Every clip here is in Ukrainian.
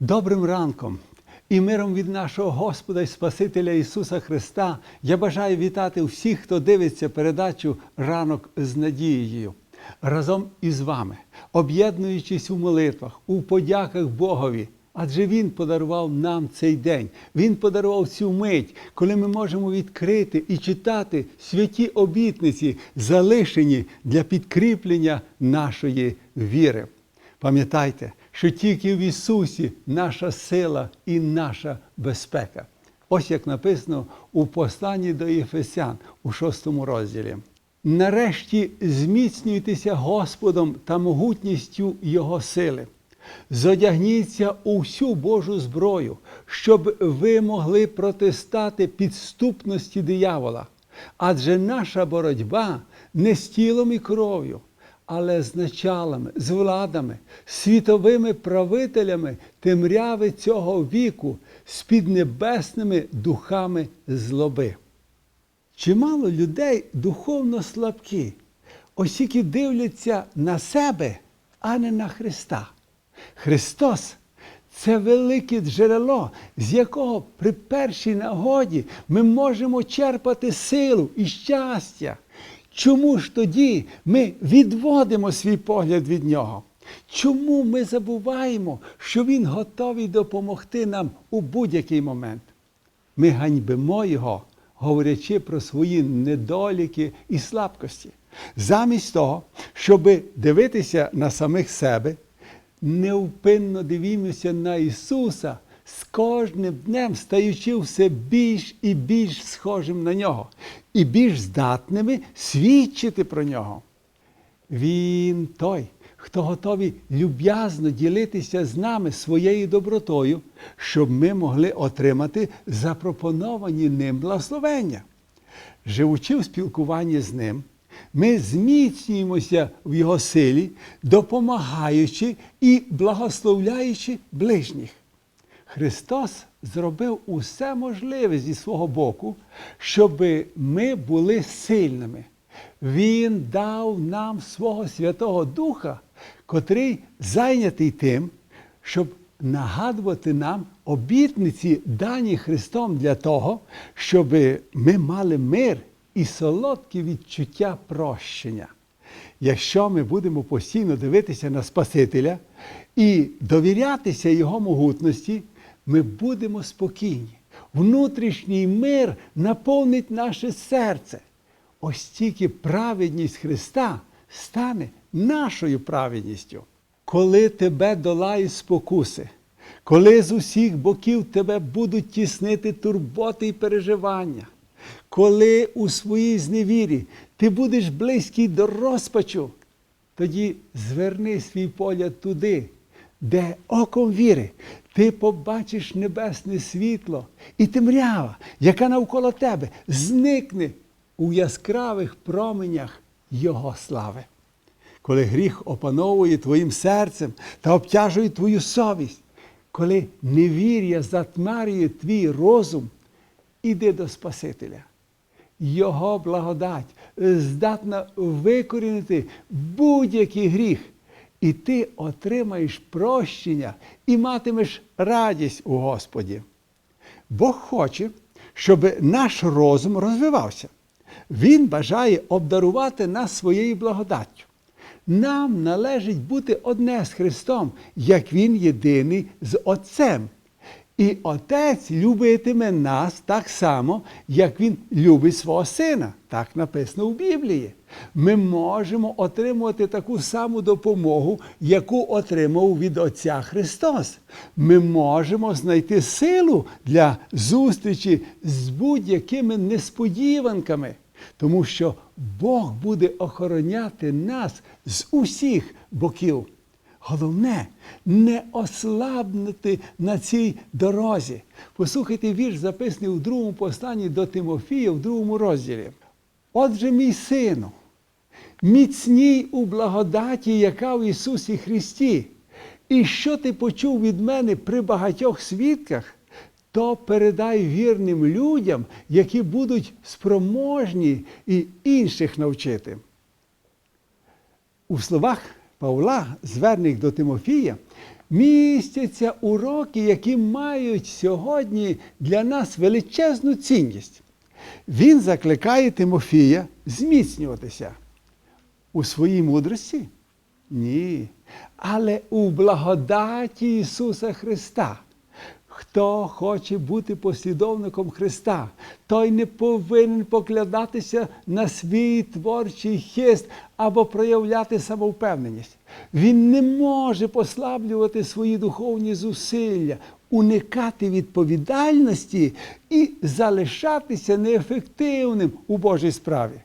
Добрим ранком і миром від нашого Господа і Спасителя Ісуса Христа я бажаю вітати всіх, хто дивиться передачу Ранок з надією. Разом із вами, об'єднуючись у молитвах, у подяках Богові. Адже Він подарував нам цей день. Він подарував цю мить, коли ми можемо відкрити і читати святі обітниці, залишені для підкріплення нашої віри. Пам'ятайте, що тільки в Ісусі наша сила і наша безпека. Ось як написано у посланні до Єфесян у шостому розділі. Нарешті зміцнюйтеся Господом та могутністю Його сили. Зодягніться у всю Божу зброю, щоб ви могли протистати підступності диявола. Адже наша боротьба не з тілом і кров'ю, але з началами, з владами, світовими правителями темряви цього віку, з піднебесними духами злоби. Чимало людей духовно слабкі, оскільки дивляться на себе, а не на Христа. Христос це велике джерело, з якого при першій нагоді ми можемо черпати силу і щастя. Чому ж тоді ми відводимо свій погляд від нього? Чому ми забуваємо, що Він готовий допомогти нам у будь-який момент? Ми ганьбимо Його, говорячи про свої недоліки і слабкості. Замість того, щоб дивитися на самих себе, невпинно дивімося на Ісуса, з кожним днем стаючи все більш і більш схожим на нього, і більш здатними свідчити про нього. Він той, хто готовий люб'язно ділитися з нами своєю добротою, щоб ми могли отримати запропоновані ним благословення. Живучи в спілкуванні з ним, ми зміцнюємося в Його силі, допомагаючи і благословляючи ближніх. Христос зробив усе можливе зі свого боку, щоб ми були сильними. Він дав нам свого Святого Духа, котрий зайнятий тим, щоб нагадувати нам обітниці, дані Христом для того, щоб ми мали мир і солодкі відчуття прощення. Якщо ми будемо постійно дивитися на Спасителя і довірятися Його могутності, ми будемо спокійні. Внутрішній мир наповнить наше серце. Ось тільки праведність Христа стане нашою праведністю. Коли тебе долають спокуси, коли з усіх боків тебе будуть тіснити турботи і переживання, коли у своїй зневірі ти будеш близький до розпачу, тоді зверни свій погляд туди, де оком віри ти побачиш небесне світло і темрява, яка навколо тебе зникне у яскравих променях Його слави. Коли гріх опановує твоїм серцем та обтяжує твою совість, коли невір'я затмарює твій розум, іди до Спасителя. Його благодать здатна викорінити будь-який гріх, і ти отримаєш прощення і матимеш радість у Господі. Бог хоче, щоб наш розум розвивався. Він бажає обдарувати нас своєю благодаттю. Нам належить бути одне з Христом, як Він єдиний з Отцем. І Отець любитиме нас так само, як Він любить свого Сина. Так написано в Біблії. Ми можемо отримувати таку саму допомогу, яку отримав від Отця Христос. Ми можемо знайти силу для зустрічі з будь-якими несподіванками, тому що Бог буде охороняти нас з усіх боків. Головне не ослабнути на цій дорозі. Послухайте вірш, записаний у другому посланні до Тимофія, в другому розділі. Отже, мій сину, міцній у благодаті, яка в Ісусі Христі, і що ти почув від мене при багатьох свідках, то передай вірним людям, які будуть спроможні і інших навчити. У словах Павла, звернених до Тимофія, містяться уроки, які мають сьогодні для нас величезну цінність. Він закликає Тимофія зміцнюватися у своїй мудрості? Ні. Але у благодаті Ісуса Христа. Хто хоче бути послідовником Христа, той не повинен поглядатися на свій творчий хист або проявляти самовпевненість. Він не може послаблювати свої духовні зусилля, уникати відповідальності і залишатися неефективним у Божій справі.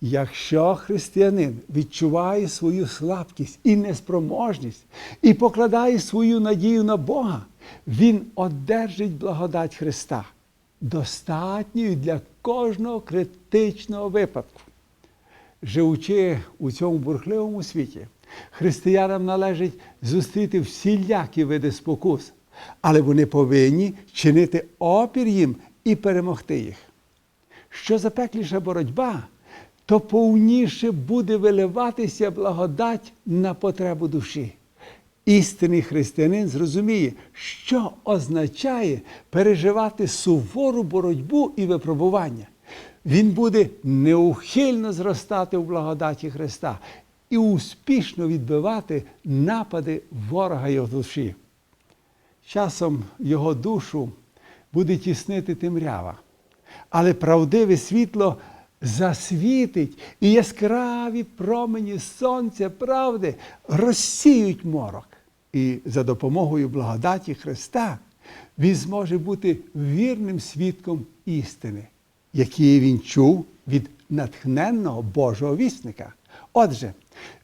Якщо християнин відчуває свою слабкість і неспроможність і покладає свою надію на Бога, він одержить благодать Христа, достатньою для кожного критичного випадку. Живучи у цьому бурхливому світі, християнам належить зустріти всілякі види спокус, але вони повинні чинити опір їм і перемогти їх. Що запекліша боротьба, то повніше буде виливатися благодать на потребу душі. Істинний християнин зрозуміє, що означає переживати сувору боротьбу і випробування. Він буде неухильно зростати в благодаті Христа і успішно відбивати напади ворога його душі. Часом його душу буде тіснити темрява, але правдиве світло засвітить і яскраві промені сонця правди розсіють морок. І за допомогою благодаті Христа він зможе бути вірним свідком істини, які він чув від натхненного Божого вісника. Отже,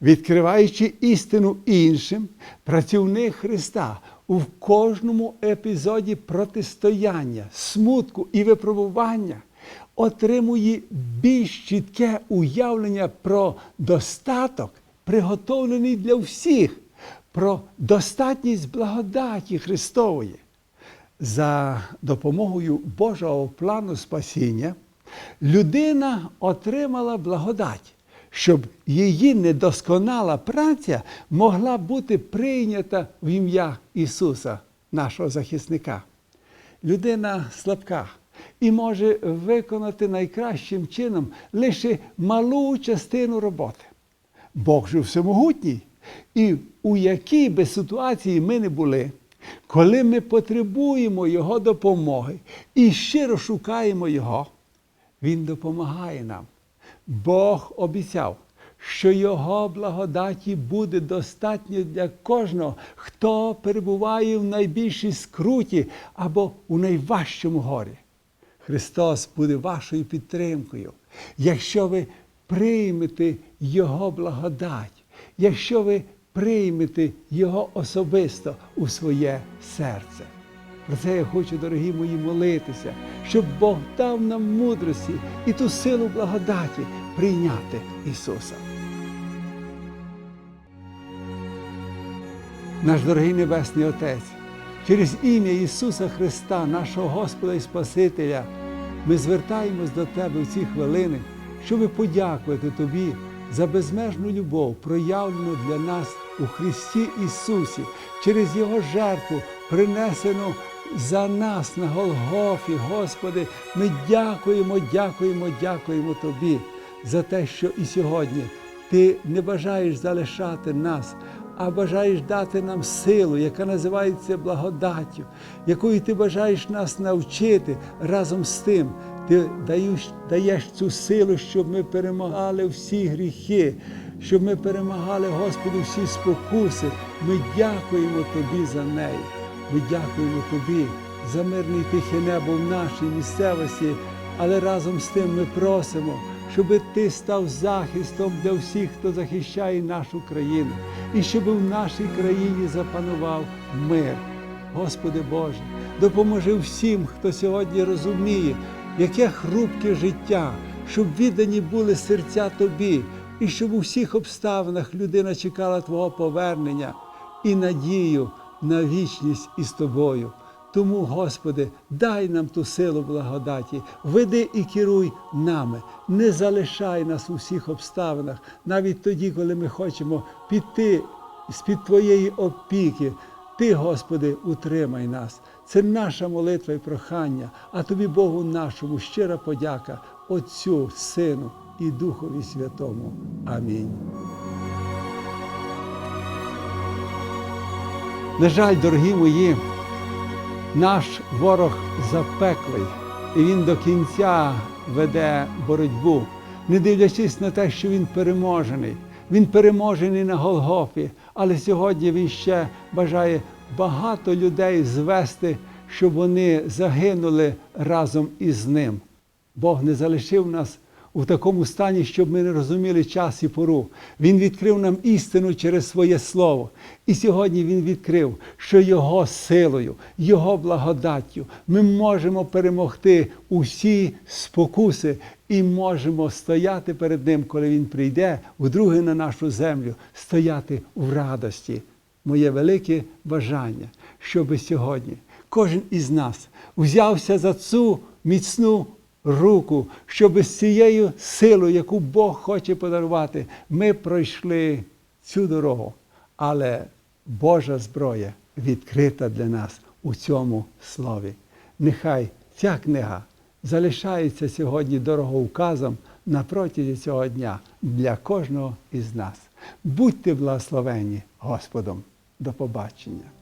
відкриваючи істину іншим, працівник Христа у кожному епізоді протистояння, смутку і випробування отримує більш чітке уявлення про достаток, приготовлений для всіх, про достатність благодаті Христової. За допомогою Божого плану спасіння людина отримала благодать, щоб її недосконала праця могла бути прийнята в ім'я Ісуса, нашого захисника. Людина слабка і може виконати найкращим чином лише малу частину роботи. Бог же всемогутній, і у якій би ситуації ми не були, коли ми потребуємо Його допомоги і щиро шукаємо Його, Він допомагає нам. Бог обіцяв, що Його благодаті буде достатньо для кожного, хто перебуває в найбільшій скруті або у найважчому горі. Христос буде вашою підтримкою, якщо ви приймете Його благодать, якщо ви приймете Його особисто у своє серце. Про це я хочу, дорогі мої, молитися, щоб Бог дав нам мудрості і ту силу благодаті прийняти Ісуса. Наш дорогий Небесний Отець, через ім'я Ісуса Христа, нашого Господа і Спасителя, ми звертаємось до Тебе в ці хвилини, щоб подякувати Тобі за безмежну любов, проявлену для нас у Христі Ісусі, через Його жертву, принесену за нас на Голгофі, Господи, ми дякуємо, дякуємо, дякуємо Тобі за те, що і сьогодні Ти не бажаєш залишати нас, а бажаєш дати нам силу, яка називається благодаттю, якою ти бажаєш нас навчити разом з тим. Ти даєш, даєш цю силу, щоб ми перемагали всі гріхи, щоб ми перемагали, Господи, всі спокуси. Ми дякуємо Тобі за неї. Ми дякуємо Тобі за мирне і тихе небо в нашій місцевості, але разом з тим ми просимо, щоб Ти став захистом для всіх, хто захищає нашу країну, і щоб в нашій країні запанував мир. Господи Боже, допоможи всім, хто сьогодні розуміє, яке хрупке життя, щоб віддані були серця Тобі, і щоб у всіх обставинах людина чекала Твого повернення і надію на вічність із тобою. Тому, Господи, дай нам ту силу благодаті, веди і керуй нами, не залишай нас у всіх обставинах, навіть тоді, коли ми хочемо піти з-під Твоєї опіки. Ти, Господи, утримай нас. Це наша молитва і прохання, а тобі, Богу нашому, щира подяка, Отцю, Сину і Духові Святому. Амінь. На жаль, дорогі мої, наш ворог запеклий, і він до кінця веде боротьбу, не дивлячись на те, що він переможений. Він переможений на Голгофі, але сьогодні він ще бажає багато людей звести, щоб вони загинули разом із ним. Бог не залишив нас у такому стані, щоб ми не розуміли час і пору. Він відкрив нам істину через своє слово. І сьогодні Він відкрив, що Його силою, Його благодаттю ми можемо перемогти усі спокуси і можемо стояти перед Ним, коли Він прийде вдруге на нашу землю, стояти в радості. Моє велике бажання, щоб сьогодні кожен із нас взявся за цю міцну руку, щоб з цією силою, яку Бог хоче подарувати, ми пройшли цю дорогу. Але Божа зброя відкрита для нас у цьому слові. Нехай ця книга залишається сьогодні дороговказом на протязі цього дня для кожного із нас. Будьте благословені Господом. До побачення.